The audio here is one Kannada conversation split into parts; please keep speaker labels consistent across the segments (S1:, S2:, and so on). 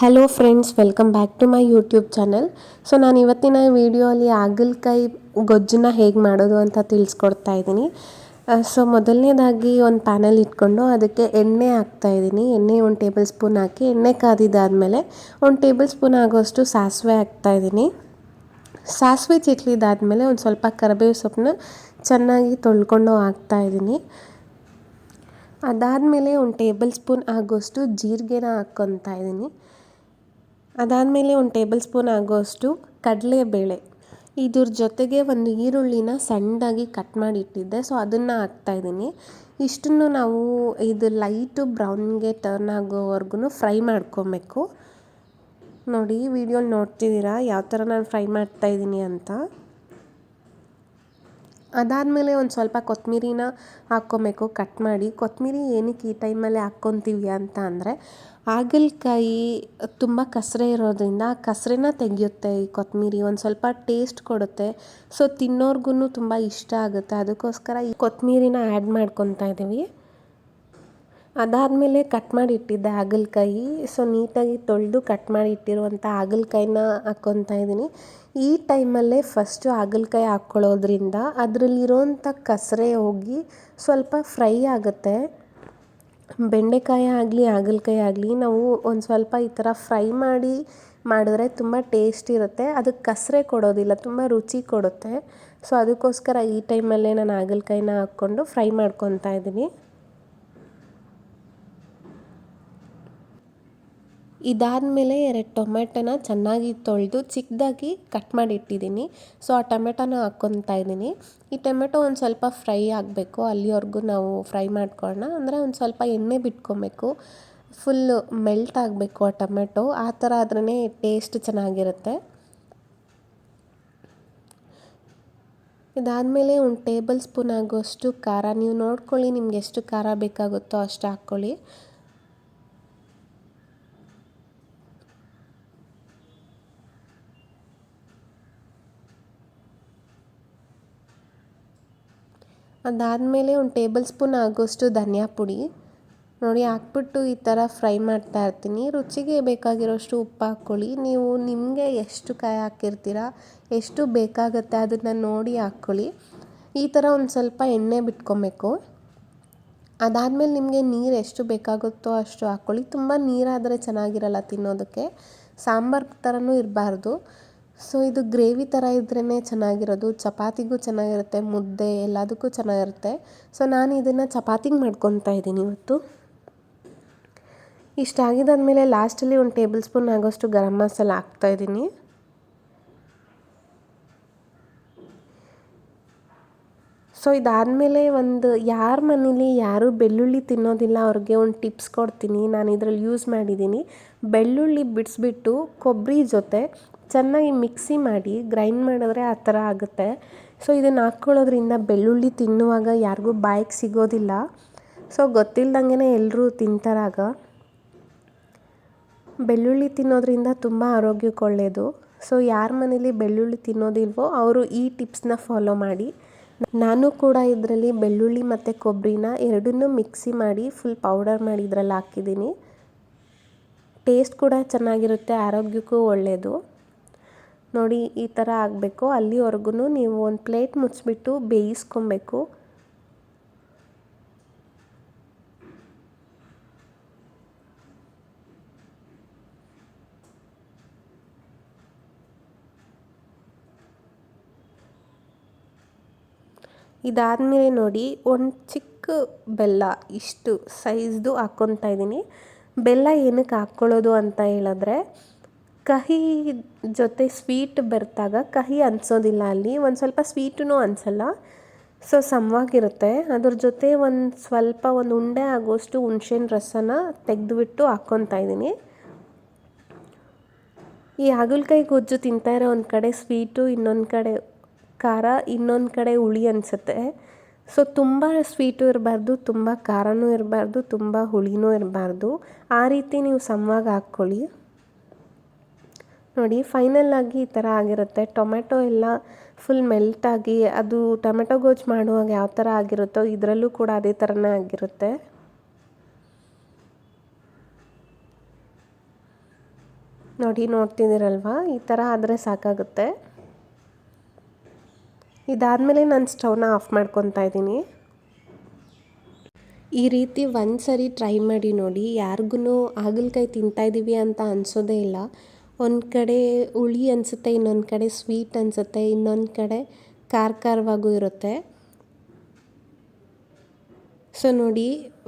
S1: Hello friends welcome back to my YouTube channel so ನಾನು ಇವತ್ತಿನ ವಿಡಿಯೋಲಿ ಹಾಗಲಕಾಯಿ ಗೊಜ್ಜನ್ನ ಹೇಗೆ ಮಾಡೋದು ಅಂತ ತಿಳಿಸ್ಕೊಡ್ತಾ ಇದ್ದೀನಿ. ಸೊ ಮೊದಲನೇದಾಗಿ ಒಂದು ಪ್ಯಾನಲ್ ಇಟ್ಕೊಂಡು ಅದಕ್ಕೆ ಎಣ್ಣೆ ಹಾಕ್ತಾ ಇದ್ದೀನಿ. ಎಣ್ಣೆ ಒಂದು ಟೇಬಲ್ ಸ್ಪೂನ್ ಹಾಕಿ, ಎಣ್ಣೆ ಕಾದಿದ್ದಾದಮೇಲೆ ಒಂದು ಟೇಬಲ್ ಸ್ಪೂನ್ ಆಗೋಷ್ಟು ಸಾಸಿವೆ ಹಾಕ್ತಾ ಇದ್ದೀನಿ. ಸಾಸಿವೆ ಚಿಟ್ಲಿದಾದಮೇಲೆ ಒಂದು ಸ್ವಲ್ಪ ಕರಿಬೇವು ಸೊಪ್ಪನ್ನ ಚೆನ್ನಾಗಿ ತೊಳ್ಕೊಂಡು ಹಾಕ್ತಾ ಇದ್ದೀನಿ. ಅದಾದಮೇಲೆ ಒಂದು ಟೇಬಲ್ ಸ್ಪೂನ್ ಆಗೋಷ್ಟು ಜೀರಿಗೆನ ಹಾಕ್ಕೊತಾ ಇದ್ದೀನಿ. ಅದಾದಮೇಲೆ ಒಂದು ಟೇಬಲ್ ಸ್ಪೂನ್ ಆಗೋಷ್ಟು ಕಡಲೆಬೇಳೆ ಇದ್ರ ಜೊತೆಗೆ ಒಂದು ಈರುಳ್ಳಿನ ಸಣ್ಣದಾಗಿ ಕಟ್ ಮಾಡಿ ಇಟ್ಟಿದ್ದೆ. ಸೊ ಅದನ್ನು ಹಾಕ್ತಾಯಿದ್ದೀನಿ ಇಷ್ಟನ್ನು ನಾವು ಇದು ಲೈಟು ಬ್ರೌನ್ಗೆ ಟರ್ನ್ ಆಗೋವರೆಗೂ ಫ್ರೈ ಮಾಡ್ಕೊಬೇಕು. ನೋಡಿ ವಿಡಿಯೋ ನೋಡ್ತಿದ್ದೀರಾ? ಯಾವ ಥರ ನಾನು ಫ್ರೈ ಮಾಡ್ತಾಯಿದ್ದೀನಿ ಅಂತ. ಅದಾದಮೇಲೆ ಒಂದು ಸ್ವಲ್ಪ ಕೊತ್ತಂಬರಿನ ಹಾಕ್ಕೊಬೇಕು. ಕಟ್ ಮಾಡಿ. ಕೊತ್ತಂಬರಿ ಏನಕ್ಕೆ ಈ ಟೈಮಲ್ಲಿ ಹಾಕ್ಕೊತೀವಿ ಅಂತ ಅಂದರೆ ಹಾಗಲಕಾಯಿ ತುಂಬ ಕಸರೆ ಇರೋದರಿಂದ ಆ ಕಸರೆನ ತೆಗೆಯುತ್ತೆ ಈ ಕೊತ್ತಂಬರಿ ಒಂದು ಸ್ವಲ್ಪ ಟೇಸ್ಟ್ ಕೊಡುತ್ತೆ. ಸೊ ತಿನ್ನೋರ್ಗು ತುಂಬ ಇಷ್ಟ ಆಗುತ್ತೆ. ಅದಕ್ಕೋಸ್ಕರ ಈ ಕೊತ್ತಂಬರಿನ ಆ್ಯಡ್ ಮಾಡ್ಕೊತಾ ಇದ್ದೀವಿ ಅದಾದಮೇಲೆ ಕಟ್ ಮಾಡಿ ಇಟ್ಟಿದ್ದೆ ಹಾಗಲಕಾಯಿ. ಸೊ ನೀಟಾಗಿ ತೊಳೆದು ಕಟ್ ಮಾಡಿ ಇಟ್ಟಿರುವಂಥ ಹಾಗಲಕಾಯಿನ ಹಾಕ್ಕೊತಾ ಇದ್ದೀನಿ. ಈ ಟೈಮಲ್ಲೇ ಫಸ್ಟು ಹಾಗಲಕಾಯಿ ಹಾಕ್ಕೊಳ್ಳೋದ್ರಿಂದ ಅದರಲ್ಲಿರೋಂಥ ಕಸರೆ ಹೋಗಿ ಸ್ವಲ್ಪ ಫ್ರೈ ಆಗುತ್ತೆ. ಬೆಂಡೆಕಾಯಿ ಆಗಲಿ, ಹಾಗಲಕಾಯಿ ಆಗಲಿ ನಾವು ಒಂದು ಸ್ವಲ್ಪ ಈ ಥರ ಫ್ರೈ ಮಾಡಿ ಮಾಡಿದ್ರೆ ತುಂಬ ಟೇಸ್ಟ್ ಇರುತ್ತೆ. ಅದಕ್ಕೆ ಕಸರೆ ಕೊಡೋದಿಲ್ಲ, ತುಂಬ ರುಚಿ ಕೊಡುತ್ತೆ. ಸೊ ಅದಕ್ಕೋಸ್ಕರ ಈ ಟೈಮಲ್ಲೇ ನಾನು ಹಾಗಲಕಾಯಿನ ಹಾಕ್ಕೊಂಡು ಫ್ರೈ ಮಾಡ್ಕೊತಾ ಇದ್ದೀನಿ. ಇದಾದಮೇಲೆ ಎರಡು ಟೊಮೆಟೊನ ಚೆನ್ನಾಗಿ ತೊಳೆದು ಚಿಕ್ಕದಾಗಿ ಕಟ್ ಮಾಡಿ ಇಟ್ಟಿದ್ದೀನಿ. ಸೊ, ಆ ಟೊಮೆಟೊನ ಹಾಕ್ಕೊತಾ ಇದ್ದೀನಿ. ಈ ಟೊಮೆಟೊ ಒಂದು ಸ್ವಲ್ಪ ಫ್ರೈ ಆಗಬೇಕು. ಅಲ್ಲಿವರೆಗೂ ನಾವು ಫ್ರೈ ಮಾಡ್ಕೊಳ್ಳೋಣ. ಅಂದರೆ ಒಂದು ಸ್ವಲ್ಪ ಎಣ್ಣೆ ಬಿಟ್ಕೊಬೇಕು. ಫುಲ್ಲು ಮೆಲ್ಟ್ ಆಗಬೇಕು ಆ ಟೊಮೆಟೊ. ಆ ಥರ ಆದ್ರೇ ಟೇಸ್ಟ್ ಚೆನ್ನಾಗಿರುತ್ತೆ. ಇದಾದಮೇಲೆ ಒಂದು ಟೇಬಲ್ ಸ್ಪೂನ್ ಆಗೋಷ್ಟು ಖಾರ. ನೀವು ನೋಡ್ಕೊಳ್ಳಿ ನಿಮ್ಗೆ ಎಷ್ಟು ಖಾರ ಬೇಕಾಗುತ್ತೋ ಅಷ್ಟು ಹಾಕ್ಕೊಳ್ಳಿ. ಅದಾದಮೇಲೆ ಒಂದು ಟೇಬಲ್ ಸ್ಪೂನ್ ಆಗೋಷ್ಟು ಧನಿಯಾ ಪುಡಿ. ನೋಡಿ, ಹಾಕ್ಬಿಟ್ಟು ಈ ಥರ ಫ್ರೈ ಮಾಡ್ತಾ ಇರ್ತೀನಿ. ರುಚಿಗೆ ಬೇಕಾಗಿರೋಷ್ಟು ಉಪ್ಪು ಹಾಕ್ಕೊಳ್ಳಿ. ನೀವು ನಿಮಗೆ ಎಷ್ಟು ಕಾಯಿ ಹಾಕಿರ್ತೀರ, ಎಷ್ಟು ಬೇಕಾಗುತ್ತೆ ಅದನ್ನು ನೋಡಿ ಹಾಕ್ಕೊಳ್ಳಿ. ಈ ಥರ ಒಂದು ಸ್ವಲ್ಪ ಎಣ್ಣೆ ಬಿಟ್ಕೊಬೇಕು. ಅದಾದಮೇಲೆ ನಿಮಗೆ ನೀರು ಎಷ್ಟು ಬೇಕಾಗುತ್ತೋ ಅಷ್ಟು ಹಾಕ್ಕೊಳ್ಳಿ. ತುಂಬ ನೀರಾದರೆ ಚೆನ್ನಾಗಿರಲ್ಲ ತಿನ್ನೋದಕ್ಕೆ. ಸಾಂಬಾರು ಥರನೂ ಇರಬಾರ್ದು. ಸೊ ಇದು ಗ್ರೇವಿ ಥರ ಇದ್ರೇ ಚೆನ್ನಾಗಿರೋದು, ಚಪಾತಿಗೂ ಚೆನ್ನಾಗಿರುತ್ತೆ, ಮುದ್ದೆ ಎಲ್ಲದಕ್ಕೂ ಚೆನ್ನಾಗಿರುತ್ತೆ. ಸೊ ನಾನು ಇದನ್ನು ಚಪಾತಿಗೆ ಮಾಡ್ಕೊತಾ ಇದ್ದೀನಿ ಇವತ್ತು. ಇಷ್ಟಾಗಿದ್ದಾದಮೇಲೆ ಲಾಸ್ಟಲ್ಲಿ ಒಂದು ಟೇಬಲ್ ಸ್ಪೂನ್ ಆಗೋಷ್ಟು ಗರಂ ಮಸಾಲ ಹಾಕ್ತಾಯಿದ್ದೀನಿ ಸೊ ಇದಾದಮೇಲೆ ಒಂದು ಯಾರ ಮನೇಲಿ ಯಾರು ಬೆಳ್ಳುಳ್ಳಿ ತಿನ್ನೋದಿಲ್ಲ ಅವ್ರಿಗೆ ಒಂದು ಟಿಪ್ಸ್ ಕೊಡ್ತೀನಿ. ನಾನು ಇದರಲ್ಲಿ ಯೂಸ್ ಮಾಡಿದ್ದೀನಿ. ಬೆಳ್ಳುಳ್ಳಿ ಬಿಡಿಸ್ಬಿಟ್ಟು ಕೊಬ್ಬರಿ ಜೊತೆ ಚೆನ್ನಾಗಿ ಮಿಕ್ಸಿ ಮಾಡಿ ಗ್ರೈಂಡ್ ಮಾಡಿದ್ರೆ ಆ ಥರ ಆಗುತ್ತೆ. ಸೊ, ಇದನ್ನು ಹಾಕ್ಕೊಳ್ಳೋದ್ರಿಂದ ಬೆಳ್ಳುಳ್ಳಿ ತಿನ್ನುವಾಗ ಯಾರಿಗೂ ಬಾಯಿಗೆ ಸಿಗೋದಿಲ್ಲ. ಸೊ ಗೊತ್ತಿಲ್ದಂಗೆ ಎಲ್ಲರೂ ತಿಂತಾರಾಗ ಬೆಳ್ಳುಳ್ಳಿ ತಿನ್ನೋದ್ರಿಂದ ತುಂಬ ಆರೋಗ್ಯಕ್ಕೆ ಒಳ್ಳೆಯದು ಸೊ, ಯಾರ ಮನೇಲಿ ಬೆಳ್ಳುಳ್ಳಿ ತಿನ್ನೋದಿಲ್ವೋ ಅವರು ಈ ಟಿಪ್ಸ್ನ ಫಾಲೋ ಮಾಡಿ. ನಾನು ಕೂಡ ಇದರಲ್ಲಿ ಬೆಳ್ಳುಳ್ಳಿ ಮತ್ತು ಕೊಬ್ಬರಿನ ಎರಡನ್ನೂ ಮಿಕ್ಸಿ ಮಾಡಿ ಫುಲ್ ಪೌಡರ್ ಮಾಡಿ ಇದರಲ್ಲಿ ಹಾಕಿದ್ದೀನಿ. ಟೇಸ್ಟ್ ಕೂಡ ಚೆನ್ನಾಗಿರುತ್ತೆ, ಆರೋಗ್ಯಕ್ಕೂ ಒಳ್ಳೆಯದು ನೋಡಿ ಈ ಥರ ಆಗಬೇಕು. ಅಲ್ಲಿವರೆಗೂ ನೀವು ಒಂದು ಪ್ಲೇಟ್ ಮುಚ್ಚಿಬಿಟ್ಟು ಬೇಯಿಸ್ಕೊಬೇಕು. ಇದಾದಮೇಲೆ ನೋಡಿ ಒಂದು ಚಿಕ್ಕ ಬೆಲ್ಲ, ಇಷ್ಟು ಸೈಜ್ದು ಹಾಕ್ಕೊತಾ ಇದ್ದೀನಿ. ಬೆಲ್ಲ ಏನಕ್ಕೆ ಹಾಕ್ಕೊಳ್ಳೋದು ಅಂತ ಹೇಳಿದ್ರೆ ಕಹಿ ಜೊತೆ ಸ್ವೀಟ್ ಬೆರೆತಾಗ ಕಹಿ ಅನಿಸೋದಿಲ್ಲ ಅಲ್ಲಿ. ಒಂದು ಸ್ವಲ್ಪ ಸ್ವೀಟೂ ಅನಿಸಲ್ಲ. ಸೊ, ಸಮವಾಗಿರುತ್ತೆ. ಅದ್ರ ಜೊತೆ ಒಂದು ಸ್ವಲ್ಪ ಒಂದು ಉಂಡೆ ಆಗೋಷ್ಟು ಹುಣ್ಸೆನ ರಸನ ತೆಗೆದುಬಿಟ್ಟು ಹಾಕ್ಕೊತಾ ಇದ್ದೀನಿ. ಈ ಹಾಗಲಕಾಯಿ ಗೊಜ್ಜು ತಿಂತಾಯಿರೋ ಒಂದು ಕಡೆ ಸ್ವೀಟು, ಇನ್ನೊಂದು ಕಡೆ ಖಾರ, ಇನ್ನೊಂದು ಕಡೆ ಹುಳಿ ಅನಿಸುತ್ತೆ. ಸೊ, ತುಂಬ ಸ್ವೀಟು ಇರಬಾರ್ದು, ತುಂಬ ಖಾರನೂ ಇರಬಾರ್ದು, ತುಂಬ ಹುಳಿನೂ ಇರಬಾರ್ದು. ಆ ರೀತಿ ನೀವು ಸಮವಾಗಿ ಹಾಕ್ಕೊಳ್ಳಿ. ನೋಡಿ ಫೈನಲ್ಲಾಗಿ ಈ ಥರ ಆಗಿರುತ್ತೆ. ಟೊಮೆಟೊ ಎಲ್ಲ ಫುಲ್ ಮೆಲ್ಟಾಗಿ ಅದು ಟೊಮೆಟೊ ಗೊಜ್ಜು ಮಾಡುವಾಗ ಯಾವ ಥರ ಆಗಿರುತ್ತೋ ಇದರಲ್ಲೂ ಕೂಡ ಅದೇ ಥರನೇ ಆಗಿರುತ್ತೆ. ನೋಡಿ, ನೋಡ್ತಿದ್ದೀರಲ್ವಾ? ಈ ಥರ ಆದರೆ ಸಾಕಾಗುತ್ತೆ. ಇದಾದಮೇಲೆ ನಾನು ಸ್ಟವ್ನ ಆಫ್ ಮಾಡ್ಕೊತಾ ಇದ್ದೀನಿ. ಈ ರೀತಿ ಒಂದು ಸರಿ ಟ್ರೈ ಮಾಡಿ ನೋಡಿ ಯಾರಿಗೂ ಹಾಗಲಕಾಯಿ ತಿಂತಾಯಿದ್ದೀವಿ ಅಂತ ಅನಿಸೋದೇ ಇಲ್ಲ. ಒಂದು ಕಡೆ ಹುಳಿ ಅನಿಸುತ್ತೆ, ಇನ್ನೊಂದು ಕಡೆ ಸ್ವೀಟ್ ಅನಿಸುತ್ತೆ, ಇನ್ನೊಂದು ಕಡೆ ಖಾರ ಖಾರವಾಗೂ ಇರುತ್ತೆ. ಸೊ ನೋಡಿ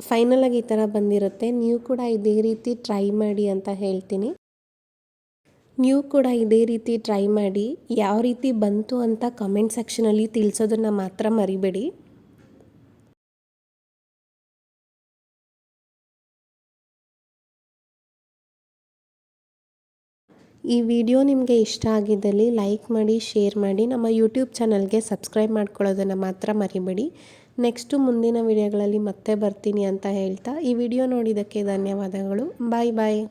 S1: ಫೈನಲಾಗಿ ಈ ಥರ ಬಂದಿರುತ್ತೆ. ನೀವು ಕೂಡ ಇದೇ ರೀತಿ ಟ್ರೈ ಮಾಡಿ ಅಂತ ಹೇಳ್ತೀನಿ. ನೀವು ಕೂಡ ಇದೇ ರೀತಿ ಟ್ರೈ ಮಾಡಿ, ಯಾವ ರೀತಿ ಬಂತು ಅಂತ ಕಮೆಂಟ್ ಸೆಕ್ಷನಲ್ಲಿ ತಿಳಿಸೋದನ್ನು ಮಾತ್ರ ಮರಿಬೇಡಿ. ಈ ವಿಡಿಯೋ ನಿಮಗೆ ಇಷ್ಟ ಆಗಿದ್ದಲ್ಲಿ ಲೈಕ್ ಮಾಡಿ, ಶೇರ್ ಮಾಡಿ, ನಮ್ಮ ಯೂಟ್ಯೂಬ್ ಚಾನಲ್ಗೆ ಸಬ್ಸ್ಕ್ರೈಬ್ ಮಾಡ್ಕೊಳ್ಳೋದನ್ನು ಮಾತ್ರ ಮರಿಬೇಡಿ. ನೆಕ್ಸ್ಟು ಮುಂದಿನ ವಿಡಿಯೋಗಳಲ್ಲಿ ಮತ್ತೆ ಬರ್ತೀನಿ ಅಂತ ಹೇಳ್ತಾ ಈ ವಿಡಿಯೋ ನೋಡಿದ್ದಕ್ಕೆ ಧನ್ಯವಾದಗಳು. ಬಾಯ್ ಬಾಯ್.